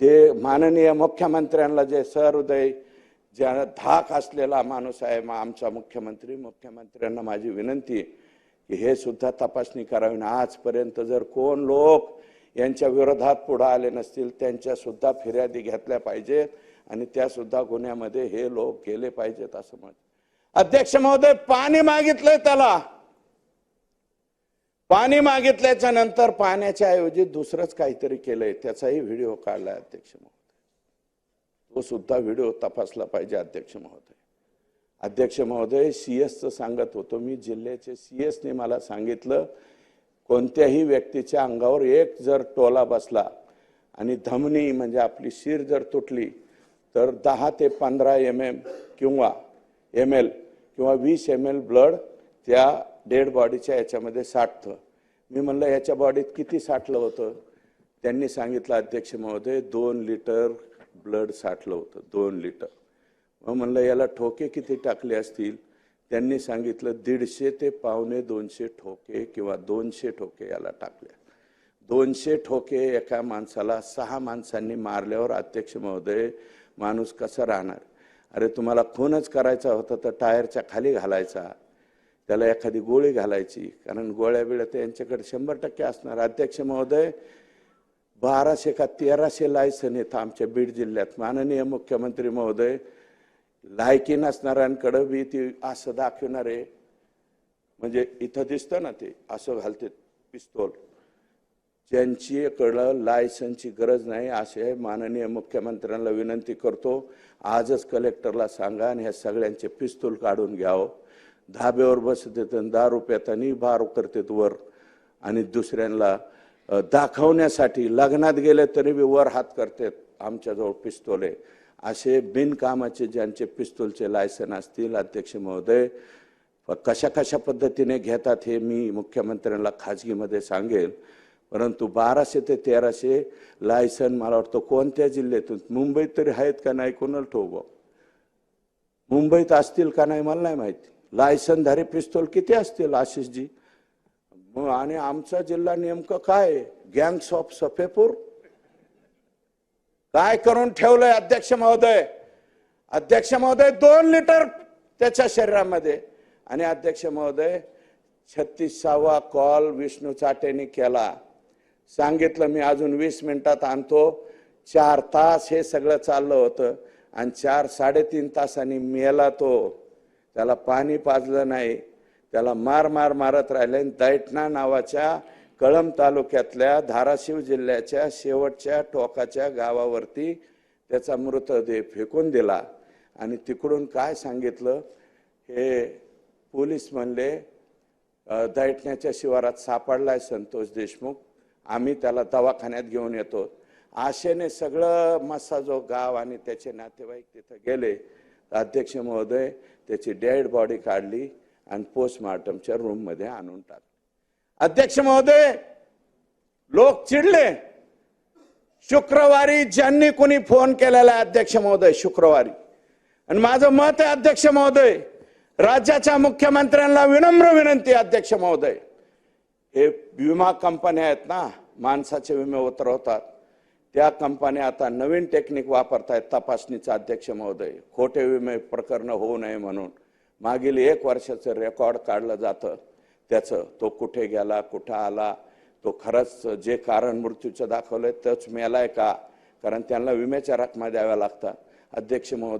जे माननीय मुख्यमंत्र्यांना जे सहृदय ज्या धाक असलेला माणूस आहे मा- आमचा मुख्यमंत्री मुख्यमंत्र्यांना माझी विनंती की हे सुद्धा तपासणी करावी. ना आजपर्यंत जर कोण लोक यांच्या विरोधात पुढे आले नसतील त्यांच्या सुद्धा फिर्यादी घेतल्या पाहिजेत आणि त्या सुद्धा गुन्ह्यामध्ये हे लोक गेले पाहिजेत असं म्हणत अध्यक्ष महोदय पाणी मागितलंय त्याला. पाणी मागितल्याच्या नंतर पाण्याच्या ऐवजी दुसरंच काहीतरी केलंय. त्याचाही व्हिडिओ काढलाय अध्यक्ष महोदय. तो सुद्धा व्हिडिओ तपासला पाहिजे अध्यक्ष महोदय. अध्यक्ष महोदय सी एसचं सांगत होतो मी जिल्ह्याचे सी एसने मला सांगितलं कोणत्याही व्यक्तीच्या अंगावर एक जर टोला बसला आणि धमनी म्हणजे आपली शिर जर तुटली तर दहा ते पंधरा एम एम किंवा एम एल किंवा वीस एम एल ब्लड त्या डेड बॉडीच्या याच्यामध्ये साठतं. मी म्हणलं याच्या बॉडीत किती साठलं होतं? त्यांनी सांगितलं अध्यक्ष महोदय दोन लिटर ब्लड साठलं होतं दोन लिटर. मग म्हणलं याला ठोके किती टाकले असतील? त्यांनी सांगितलं दीडशे ते पावणे दोनशे ठोके किंवा दोनशे ठोके याला टाकले. दोनशे ठोके एका माणसाला सहा माणसांनी मारल्यावर अध्यक्ष महोदय माणूस कसा राहणार? अरे तुम्हाला खूनच करायचा होता तर टायरच्या खाली घालायचा. त्याला एखादी गोळी घालायची. कारण गोळ्या बिळ्या तर यांच्याकडे शंभर टक्के असणार. अध्यक्ष महोदय बाराशे का तेराशे लायसन येतं आमच्या बीड जिल्ह्यात. माननीय मुख्यमंत्री महोदय लायकी नसणाऱ्यांकडं बी ती असं दाखवणारे म्हणजे इथं दिसतं ना ते असं घालते पिस्तोल. ज्यांच्याकडं लायसनची गरज नाही असे माननीय मुख्यमंत्र्यांना विनंती करतो. आजच कलेक्टरला सांगा आणि ह्या सगळ्यांचे पिस्तूल काढून घ्यावं. धाब्यावर बसत आणि दारू पेतानी बार करतात वर. आणि दुसऱ्यांना दाखवण्यासाठी लग्नात गेले तरी बी वर हात करतात आमच्याजवळ पिस्तोले. असे बिनकामाचे ज्यांचे पिस्तूलचे लायसन असतील अध्यक्ष महोदय कशा कशा पद्धतीने घेतात हे मी मुख्यमंत्र्यांना खाजगीमध्ये सांगेल. परंतु बाराशे ते तेराशे लायसन मला वाटतं कोणत्या जिल्ह्यातून मुंबईत तरी आहेत का नाही कोणाला ठोक मुंबईत असतील का नाही मला नाही माहिती. लायसनधारी पिस्तोल किती असतील आशिषजी? आणि आमचा जिल्हा नेमकं काय? गँग्स ऑफ सफेपूर काय करून ठेवलंय अध्यक्ष महोदय? अध्यक्ष महोदय दोन लिटर त्याच्या शरीरामध्ये. आणि अध्यक्ष महोदय छत्तीसावा कॉल विष्णू चाटेने केला. सांगितलं मी अजून वीस मिनिटात आणतो. चार तास हे सगळं चाललं होतं. आणि चार साडेतीन तासांनी मेला तो. त्याला पाणी पाजलं नाही त्याला मार मार मारत राहिले आणि दैटणा नावाच्या कळंब तालुक्यातल्या धाराशिव जिल्ह्याच्या शेवटच्या टोकाच्या गावावरती त्याचा मृतदेह फेकून दिला. आणि तिकडून काय सांगितलं? हे पोलीस म्हणले अ, दैठण्याच्या शिवारात सापडलाय संतोष देशमुख आम्ही त्याला दवाखान्यात घेऊन येतो. आशेने सगळं मस्साजो गाव आणि त्याचे नातेवाईक तिथं गेले. अध्यक्ष महोदय त्याची डेड बॉडी काढली आणि पोस्टमार्टमच्या रूममध्ये आणून टाकली. अध्यक्ष महोदय लोक चिडले. शुक्रवारी ज्यांनी कोणी फोन केलेला आहे अध्यक्ष महोदय शुक्रवारी. आणि माझं मत आहे अध्यक्ष महोदय राज्याच्या मुख्यमंत्र्यांना विनम्र विनंती अध्यक्ष महोदय. हे विमा कंपन्या आहेत ना माणसाचे विमे उतरवतात. त्या कंपन्या आता नवीन टेक्निक वापरतायत तपासणीचा अध्यक्ष महोदय. खोटे विमे प्रकरण होऊ नये म्हणून. मागील एक वर्षाचं रेकॉर्ड काढलं जातं. त्याचं तो कुठे गेला कुठं आला तो खरंच जे कारण मृत्यूचं दाखवलंय तोच मेलाय का? कारण त्यांना विम्याच्या रकमा द्याव्या लागतात. अध्यक्ष महोदय